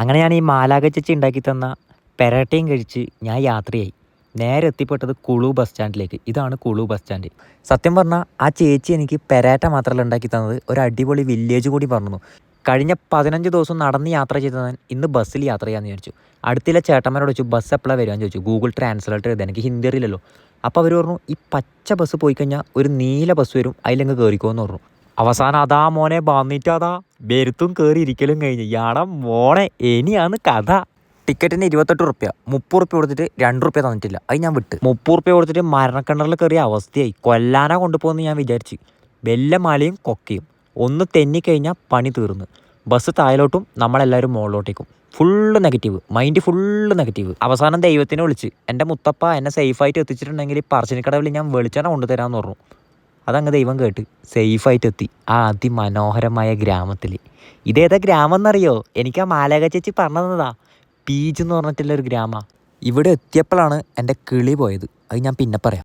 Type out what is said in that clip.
അങ്ങനെ ഞാൻ ഈ മാലാക ചേച്ചി ഉണ്ടാക്കി തന്ന പെരട്ടയും കഴിച്ച് ഞാൻ യാത്രയായി. നേരെ എത്തിപ്പെട്ടത് കുളു ബസ് സ്റ്റാൻഡിലേക്ക്. ഇതാണ് കുളു ബസ് സ്റ്റാൻഡ്. സത്യം പറഞ്ഞാൽ ആ ചേച്ചി എനിക്ക് പെരാറ്റ മാത്രമല്ല ഉണ്ടാക്കി തന്നത്. ഒരു അടിപൊളി വില്ലേജ് കൂടി പറഞ്ഞു കഴിഞ്ഞ പതിനഞ്ച് ദിവസം നടന്ന് യാത്ര ചെയ്ത ഞാൻ ഇന്ന് ബസ്സിൽ യാത്ര ചെയ്യാമെന്ന് വിചാരിച്ചു. അടുത്തില്ല ചേട്ടന്മാരോട് ചോദിച്ചു ബസ് എപ്പോഴാണ് വരികയെന്ന് ചോദിച്ചു. ഗൂഗിൾ ട്രാൻസ്ലേറ്റർ ചെയ്ത് എനിക്ക് ഹിന്ദി അറിയില്ലല്ലോ അപ്പോൾ അവർ പറഞ്ഞു ഈ പച്ച ബസ് പോയി കഴിഞ്ഞാൽ ഒരു നീല ബസ് വരും അതിലങ്ങ് കയറിക്കോന്ന് പറഞ്ഞു. അവസാനം അതാ മോനെ വന്നിട്ട് അതാ ബെരുത്തും കയറി ഇരിക്കലും കഴിഞ്ഞ്. യാടാ മോനെ ഇനിയാണ് കഥ. ടിക്കറ്റിന് ഇരുപത്തെട്ട് റുപ്യ. മുപ്പത് റുപ്യ കൊടുത്തിട്ട് രണ്ട് റുപ്യ തന്നിട്ടില്ല. അത് ഞാൻ വിട്ട്. മുപ്പത് റുപ്യ കൊടുത്തിട്ട് മരണക്കിണറിൽ കയറിയ അവസ്ഥയായി. കൊല്ലാന കൊണ്ടുപോകുമെന്ന് ഞാൻ വിചാരിച്ചു. വല്ല മലയും കൊക്കയും. ഒന്ന് തെന്നിക്കഴിഞ്ഞാൽ പണി തീർന്നു. ബസ് താഴോട്ടും നമ്മളെല്ലാവരും മുകളിലോട്ടേക്കും full negative. Mind full negative. അവസാനം ദൈവത്തിനെ വിളിച്ച് എന്റെ മുത്തപ്പ എന്നെ സേഫായിട്ട് എത്തിച്ചിട്ടുണ്ടെങ്കിൽ പറശ്ശിനിക്കടവിൽ ഞാൻ വെളിച്ചെണ്ണ കൊണ്ടുതരാമെന്ന് പറഞ്ഞു. അതങ്ങ് ദൈവം കേട്ട് സേഫായിട്ട് എത്തി ആ അതിമനോഹരമായ ഗ്രാമത്തിൽ ഇതേതാ ഗ്രാമം എന്നറിയോ എനിക്ക് ആ മാലക ചേച്ചി പറഞ്ഞു തന്നതാ പീജ് എന്ന് പറഞ്ഞിട്ടുള്ള ഒരു ഗ്രാമ. ഇവിടെ എത്തിയപ്പോഴാണ് എന്റെ കിളി പോയത്. അത് ഞാൻ പിന്നെ പറയാം.